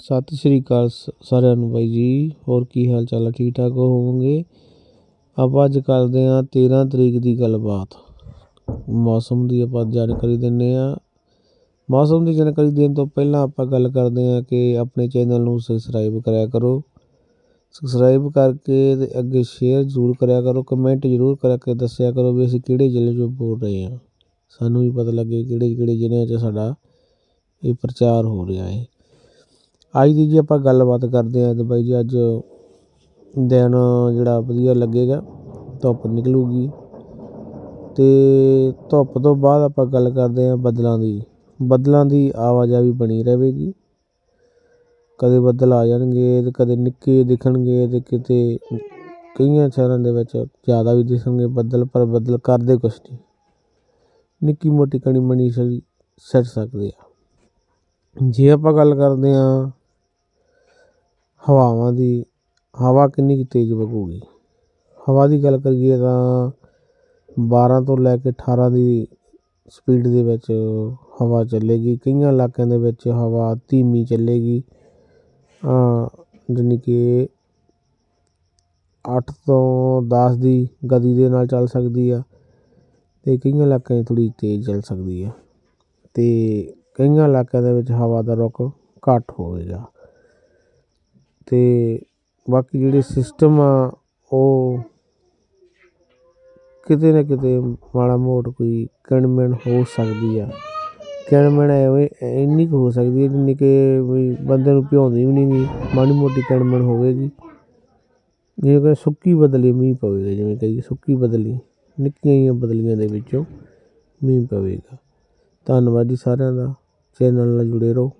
ਸਤਿ ਸ਼੍ਰੀ ਅਕਾਲ ਸ- ਸਾਰਿਆਂ ਨੂੰ ਬਾਈ ਜੀ। ਹੋਰ ਕੀ ਹਾਲ ਚਾਲ ਹੈ ਠੀਕ ਠਾਕ ਹੋਵੋਗੇ? ਆਪਾਂ ਅੱਜ ਕਰਦੇ ਹਾਂ 13 ਤਰੀਕ ਦੀ ਗੱਲਬਾਤ। ਮੌਸਮ ਦੀ ਆਪਾਂ ਜਾਣਕਾਰੀ ਦਿੰਨੇ ਆ ਮੌਸਮ ਦੀ ਜਾਣਕਾਰੀ ਦੇਣ ਤੋਂ ਪਹਿਲਾਂ ਆਪਾਂ ਗੱਲ ਕਰਦੇ ਹਾਂ ਕਿ ਆਪਣੇ ਚੈਨਲ ਨੂੰ ਸਬਸਕ੍ਰਾਈਬ ਕਰਿਆ ਕਰੋ। ਸਬਸਕ੍ਰਾਈਬ ਕਰਕੇ ਤੇ ਅੱਗੇ ਸ਼ੇਅਰ ਜ਼ਰੂਰ ਕਰਿਆ ਕਰੋ, ਕਮੈਂਟ ਜ਼ਰੂਰ ਕਰਕੇ ਦੱਸਿਆ ਕਰੋ ਵੀ ਅਸੀਂ ਕਿਹੜੇ ਜ਼ਿਲ੍ਹੇ 'ਚੋਂ ਬੋਲ ਰਹੇ ਹਾਂ। ਸਾਨੂੰ ਵੀ ਪਤਾ ਲੱਗੇ ਕਿਹੜੇ ਕਿਹੜੇ ਜ਼ਿਲ੍ਹਿਆਂ 'ਚ ਸਾਡਾ ਇਹ ਪ੍ਰਚਾਰ ਹੋ ਰਿਹਾ ਹੈ। ਅੱਜ ਦੀ ਜੇ ਆਪਾਂ ਗੱਲਬਾਤ ਕਰਦੇ ਹਾਂ ਤਾਂ ਬਾਈ ਜੀ ਅੱਜ ਦਿਨ ਜਿਹੜਾ ਵਧੀਆ ਲੱਗੇਗਾ, ਧੁੱਪ ਨਿਕਲੂਗੀ। ਤੇ ਧੁੱਪ ਤੋਂ ਬਾਅਦ ਆਪਾਂ ਗੱਲ ਕਰਦੇ ਹਾਂ ਬੱਦਲਾਂ ਦੀ। ਬੱਦਲਾਂ ਦੀ ਆਵਾਜਾਈ ਬਣੀ ਰਹੇਗੀ। ਕਦੇ ਬੱਦਲ ਆ ਜਾਣਗੇ ਤੇ ਕਦੇ ਨਿੱਕੇ ਦਿਖਣਗੇ ਤੇ ਕਿਤੇ ਕਈਆਂ ਸ਼ਹਿਰਾਂ ਦੇ ਵਿੱਚ ਜ਼ਿਆਦਾ ਵੀ ਦਿਖਣਗੇ ਬੱਦਲ, ਪਰ ਬੱਦਲ ਕਰਦੇ ਕੁਛ ਨਹੀਂ। ਨਿੱਕੀ ਮੋਟੀ ਕਣੀ ਮਣੀ ਸਹੀ ਸਿੱਟ ਸਕਦੇ ਆ। ਜੇ ਆਪਾਂ ਗੱਲ ਕਰਦੇ ਹਾਂ ਹਵਾਵਾਂ ਦੀ, ਹਵਾ ਕਿੰਨੀ ਕੁ ਤੇਜ਼ ਵਗੂਗੀ? ਹਵਾ ਦੀ ਗੱਲ ਕਰੀਏ ਤਾਂ 12 ਤੋਂ ਲੈ ਕੇ 18 ਦੀ ਸਪੀਡ ਦੇ ਵਿੱਚ ਹਵਾ ਚੱਲੇਗੀ। ਕਈਆਂ ਇਲਾਕਿਆਂ ਦੇ ਵਿੱਚ ਹਵਾ ਧੀਮੀ ਚੱਲੇਗੀ। ਜਾਣੀ ਕਿ ਅੱਠ ਤੋਂ ਦਸ ਦੀ ਗਤੀ ਦੇ ਨਾਲ ਚੱਲ ਸਕਦੀ ਆ ਅਤੇ ਕਈਆਂ ਇਲਾਕਿਆਂ 'ਚ ਥੋੜ੍ਹੀ ਤੇਜ਼ ਚੱਲ ਸਕਦੀ ਆ ਅਤੇ ਕਈਆਂ ਇਲਾਕਿਆਂ ਦੇ ਵਿੱਚ ਹਵਾ ਦਾ ਰੁਖ ਘੱਟ ਹੋਵੇਗਾ। ਅਤੇ ਬਾਕੀ ਜਿਹੜੇ ਸਿਸਟਮ ਆ, ਉਹ ਕਿਤੇ ਨਾ ਕਿਤੇ ਮਾੜਾ ਮੋਟ ਕੋਈ ਕਿਣਮਿਣ ਹੋ ਸਕਦੀ ਆ। ਕਿਣਮਿਣ ਐਵੇਂ, ਇੰਨੀ ਕੁ ਹੋ ਸਕਦੀ ਹੈ ਜਿੰਨੀ ਕਿ ਵੀ ਬੰਦੇ ਨੂੰ ਭਿਉਂਦੀ ਵੀ ਨਹੀਂ ਗੀ, ਮਾੜੀ ਮੋਟੀ ਕਿਣਮਿਣ ਹੋਵੇਗੀ। ਜਿਵੇਂ ਕਿ ਸੁੱਕੀ ਬਦਲੀ ਮੀਂਹ ਪਵੇਗਾ, ਜਿਵੇਂ ਕਹੀਏ ਸੁੱਕੀ ਬਦਲੀ, ਨਿੱਕੀਆਂ ਜਿਹੀਆਂ ਬਦਲੀਆਂ ਦੇ ਵਿੱਚੋਂ ਮੀਂਹ ਪਵੇਗਾ। ਧੰਨਵਾਦ ਜੀ ਸਾਰਿਆਂ ਦਾ। ਚੈਨਲ ਨਾਲ ਜੁੜੇ ਰਹੋ।